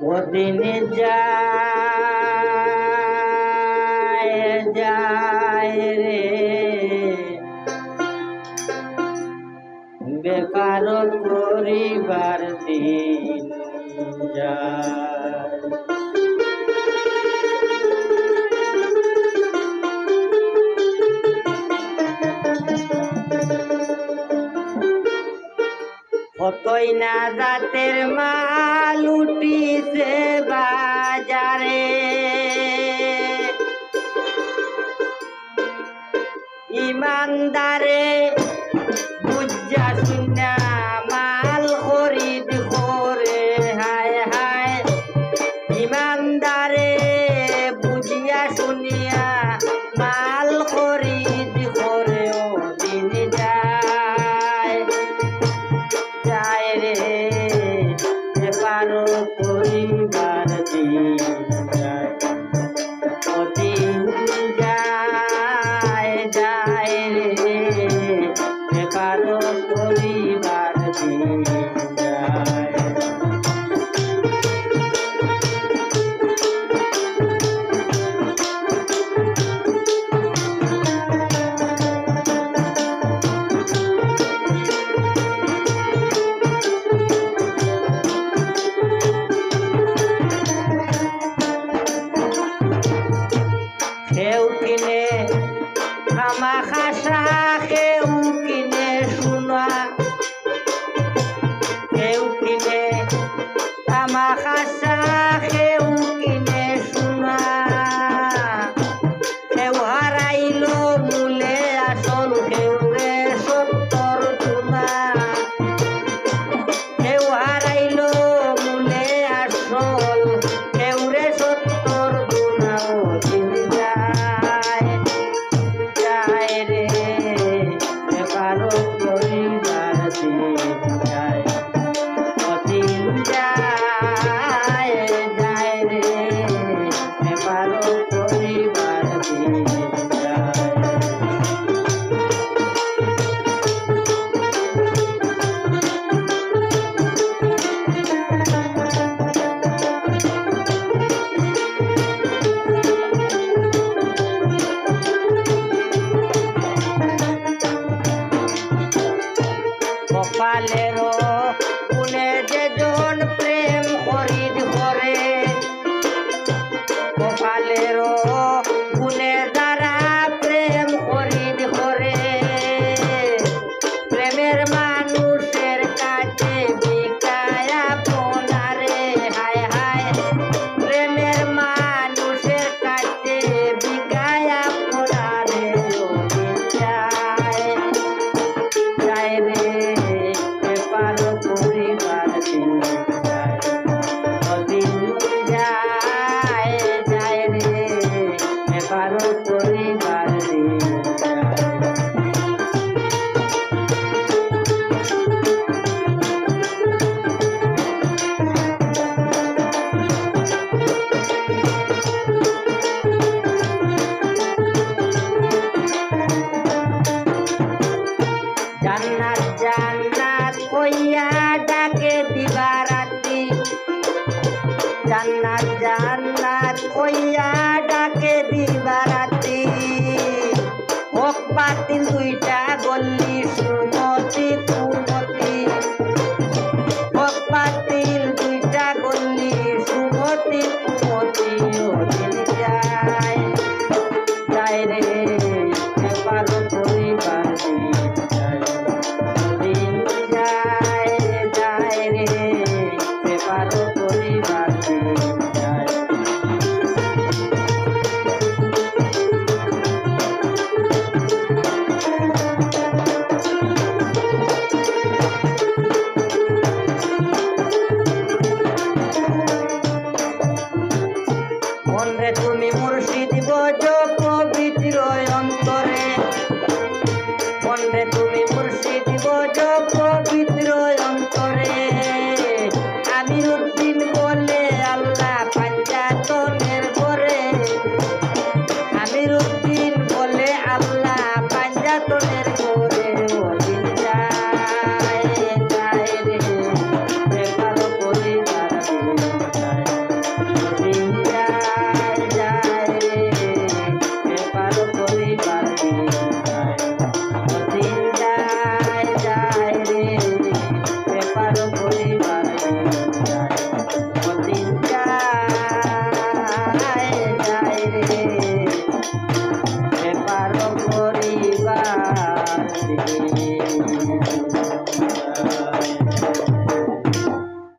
পদিন যায় যায় রে। বেকার পরিবার দিন যায়। কইনা জাতের মাল সে বাজারে। ইমানদারে মাল খরিদ হায় হায়। শুনিয়া মাল খরিদ সেও কিনে তামা খাসা সেও কিনে সোনা সেও হারাইল মূলে আসল সেও Primeira জান্নাত জান্নাত ওইয়া রে